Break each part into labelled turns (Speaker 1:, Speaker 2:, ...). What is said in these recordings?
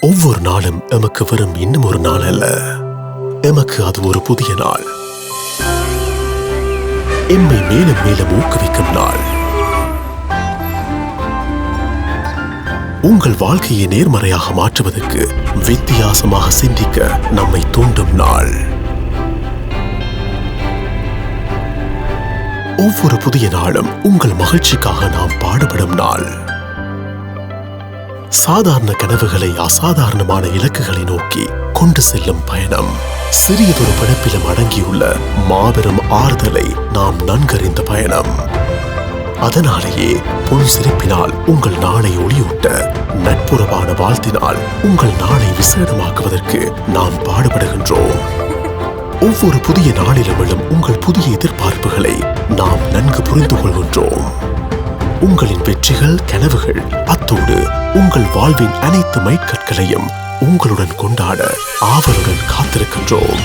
Speaker 1: ஒவ்வொரு நாளும் எமக்கு வெறும் இன்னும் ஒரு நாள் அல்ல. எமக்கு அது ஒரு புதிய நாள். எம்மை மேலும் மேலும் ஊக்குவிக்கும் நாள். உங்கள் வாழ்க்கையை நேர்மறையாக மாற்றுவதற்கு வித்தியாசமாக சிந்திக்க நம்மை தூண்டும் நாள். ஒவ்வொரு புதிய நாளும் உங்கள் மகிழ்ச்சிக்காக நாம் பாடுபடும் நாள். சாதாரண கனவுகளை அசாதாரணமான இலக்குகளை நோக்கி கொண்டு செல்லும் பயணம். சிறியதொரு படைப்பிலும் அடங்கியுள்ள மாபெரும் ஆறுதலை நாம் நன்கறிந்த பயணம். அதனாலேயே பொன் சிரிப்பினால் உங்கள் நாளை ஒளியூட்ட நட்புறவான வாழ்த்தினால் உங்கள் நாளை விசேடமாக்குவதற்கு நாம் பாடுபடுகின்றோம். ஒவ்வொரு புதிய நாளிலும் எழும் உங்கள் புதிய எதிர்பார்ப்புகளை நாம் நன்கு புரிந்து கொள்கின்றோம் உங்களின் வெற்றிகள் கனவுகள் அத்தோடு உங்கள் வாழ்வின் அனைத்து மைக்கற்களையும் உங்களுடன் கொண்டாட ஆவலுடன் காத்திருக்கின்றோம்.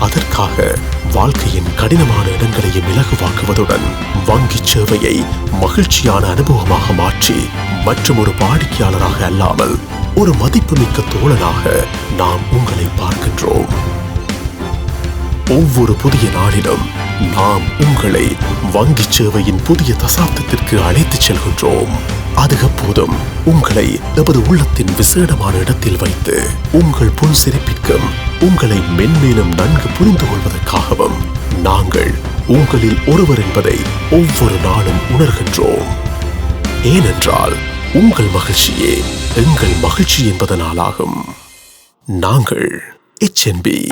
Speaker 1: அதற்காக வாழ்க்கையின் கடினமான இடங்களையும் இலகுவாக்குவதுடன் வங்கிச் சேவையை மகிழ்ச்சியான அனுபவமாக மாற்றி மற்றும் ஒரு வாடிக்கையாளராக அல்லாமல் ஒரு மதிப்புமிக்க தோழனாக நாம் உங்களை பார்க்கின்றோம். ஒவ்வொரு புதிய நாளிலும் நாம் உங்களை வங்கிச் சேவையின் புதிய தசாப்தத்திற்கு அழைத்துச் செல்கின்றோம். அதுகப்போதும் உங்களை எமது உள்ளத்தின் விசேடமான இடத்தில் வைத்து உங்கள் புன்சிரிப்பிற்கும் உங்களை மென்மேலும் நன்கு புரிந்து கொள்வதற்காகவும் நாங்கள் உங்களில் ஒருவர் என்பதை ஒவ்வொரு நாளும் உணர்கின்றோம். ஏனென்றால் உங்கள் மகிழ்ச்சியே எங்கள் மகிழ்ச்சி என்பதனாலாகும். நாங்கள் HNB